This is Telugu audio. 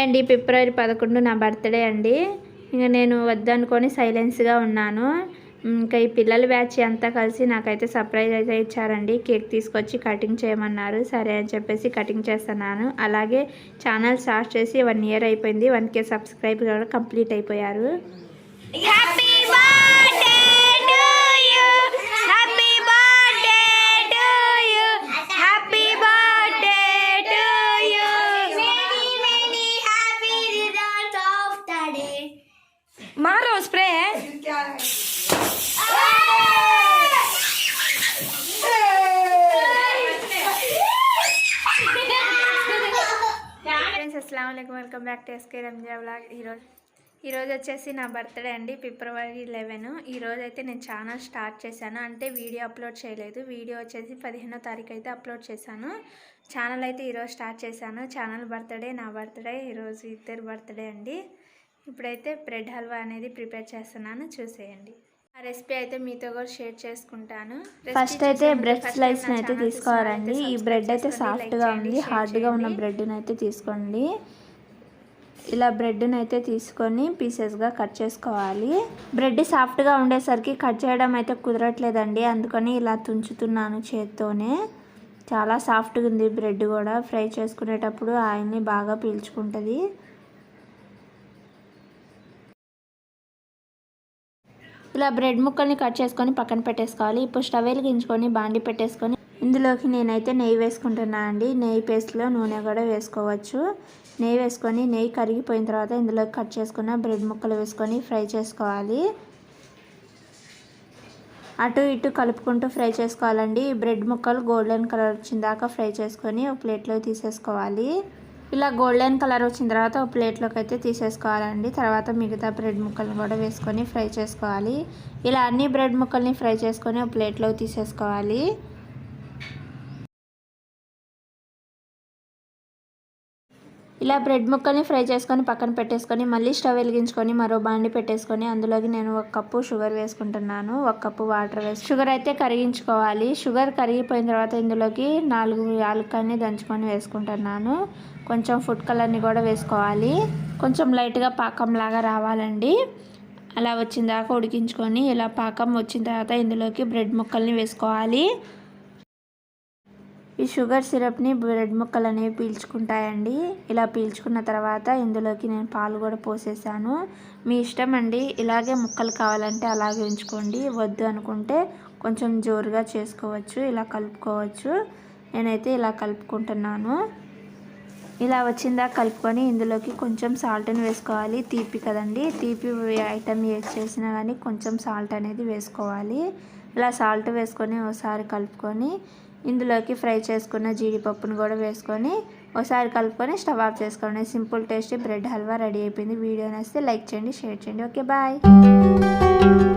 హాయ్ అండి ఫిబ్రవరి పదకొండు నా బర్త్డే అండి. ఇంకా నేను వద్దనుకొని సైలెన్స్గా ఉన్నాను. ఇంకా ఈ పిల్లల బ్యాచ్ అంతా కలిసి నాకైతే సర్ప్రైజ్ అయితే ఇచ్చారండి. కేక్ తీసుకొచ్చి కటింగ్ చేయమన్నారు. సరే అని చెప్పేసి కటింగ్ చేస్తున్నాను. అలాగే ఛానల్ స్టార్ట్ చేసి వన్ ఇయర్ అయిపోయింది. వన్ కే సబ్స్క్రైబ్ కూడా కంప్లీట్ అయిపోయారు. అస్సలం welcome back to SK Ranja blog ఈరోజు ఈరోజు వచ్చేసి నా బర్త్డే అండి ఫిబ్రవరి లెవెన్ ఈరోజు అయితే నేను ఛానల్ స్టార్ట్ చేశాను. అంటే వీడియో అప్లోడ్ చేయలేదు. వీడియో వచ్చేసి పదిహేనో తారీఖు అయితే అప్లోడ్ చేశాను. ఛానల్ అయితే ఈరోజు స్టార్ట్ చేశాను. ఛానల్ బర్త్డే నా బర్త్డే ఈరోజు ఇద్దరు బర్త్డే అండి. ఇప్పుడైతే బ్రెడ్ హల్వా అనేది ప్రిపేర్ చేస్తున్నాను. చూసేయండి. ఆ రెసిపీ అయితే మీతో కూడా షేర్ చేసుకుంటాను. ఫస్ట్ అయితే బ్రెడ్ స్లైస్ అయితే తీసుకోవాలండి. ఈ బ్రెడ్ అయితే సాఫ్ట్గా ఉంది. హార్డ్గా ఉన్న బ్రెడ్ని అయితే తీసుకోండి. ఇలా బ్రెడ్ని అయితే తీసుకొని పీసెస్గా కట్ చేసుకోవాలి. బ్రెడ్ సాఫ్ట్గా ఉండేసరికి కట్ చేయడం అయితే కుదరట్లేదండి. అందుకని ఇలా తుంచుతున్నాను చేత్తోనే. చాలా సాఫ్ట్గా ఉంది బ్రెడ్ కూడా. ఫ్రై చేసుకునేటప్పుడు ఆయన్ని బాగా పీల్చుకుంటుంది. ఇలా బ్రెడ్ ముక్కల్ని కట్ చేసుకొని పక్కన పెట్టేసుకోవాలి. ఇప్పుడు స్టవ్ వెలిగించుకొని బాండి పెట్టేసుకొని ఇందులోకి నేనైతే నెయ్యి వేసుకుంటున్నాను అండి. నెయ్యి పేస్ట్లో నూనె కూడా వేసుకోవచ్చు. నెయ్యి వేసుకొని నెయ్యి కరిగిపోయిన తర్వాత ఇందులోకి కట్ చేసుకున్న బ్రెడ్ ముక్కలు వేసుకొని ఫ్రై చేసుకోవాలి. అటు ఇటు కలుపుకుంటూ ఫ్రై చేసుకోవాలండి. బ్రెడ్ ముక్కలు గోల్డెన్ కలర్ వచ్చిన దాకా ఫ్రై చేసుకొని ఒక ప్లేట్లో తీసేసుకోవాలి. ఇలా గోల్డెన్ కలర్ వచ్చిన తర్వాత ఒక ప్లేట్లోకి అయితే తీసేసుకోవాలండి. తర్వాత మిగతా బ్రెడ్ ముక్కలను కూడా వేసుకొని ఫ్రై చేసుకోవాలి. ఇలా అన్ని బ్రెడ్ ముక్కల్ని ఫ్రై చేసుకొని ఒక ప్లేట్లోకి తీసేసుకోవాలి. ఇలా బ్రెడ్ ముక్కల్ని ఫ్రై చేసుకొని పక్కన పెట్టేసుకొని మళ్ళీ స్టవ్ వెలిగించుకొని మరో బాండి పెట్టేసుకొని అందులోకి నేను ఒక కప్పు షుగర్ వేసుకుంటున్నాను. ఒక కప్పు వాటర్ వేసి షుగర్ అయితే కరిగించుకోవాలి. షుగర్ కరిగిపోయిన తర్వాత ఇందులోకి నాలుగు యాలకాయని దంచుకొని వేసుకుంటున్నాను. కొంచెం ఫుడ్ కలర్ని కూడా వేసుకోవాలి. కొంచెం లైట్గా పాకంలాగా రావాలండి. అలా వచ్చిన దాకా ఉడికించుకొని ఇలా పాకం వచ్చిన తర్వాత ఇందులోకి బ్రెడ్ ముక్కల్ని వేసుకోవాలి. ఈ షుగర్ సిరప్ని బ్రెడ్ ముక్కలు అనేవి పీల్చుకుంటాయండి. ఇలా పీల్చుకున్న తర్వాత ఇందులోకి నేను పాలు కూడా పోసేసాను. మీ ఇష్టం అండి. ఇలాగే ముక్కలు కావాలంటే అలాగే ఉంచుకోండి. వద్దు అనుకుంటే కొంచెం జోరుగా చేసుకోవచ్చు. ఇలా కలుపుకోవచ్చు. నేనైతే ఇలా కలుపుకుంటున్నాను. ఇలా వచ్చిందా కలుపుకొని ఇందులోకి కొంచెం సాల్ట్ని వేసుకోవాలి. తీపి కదండి. తీపి ఐటమ్ యూజ్ చేసినా కానీ కొంచెం సాల్ట్ అనేది వేసుకోవాలి. ఇలా సాల్ట్ వేసుకొని ఒకసారి కలుపుకొని ఇందులోకి ఫ్రై చేసుకున్న జీడిపప్పును కూడా వేసుకొని ఒకసారి కలుపుకొని స్టవ్ ఆఫ్ చేసుకోండి. Simple tasty bread halwa ready అయిపోయింది. వీడియో నచ్చితే లైక్ చేయండి షేర్ చేయండి. Okay bye.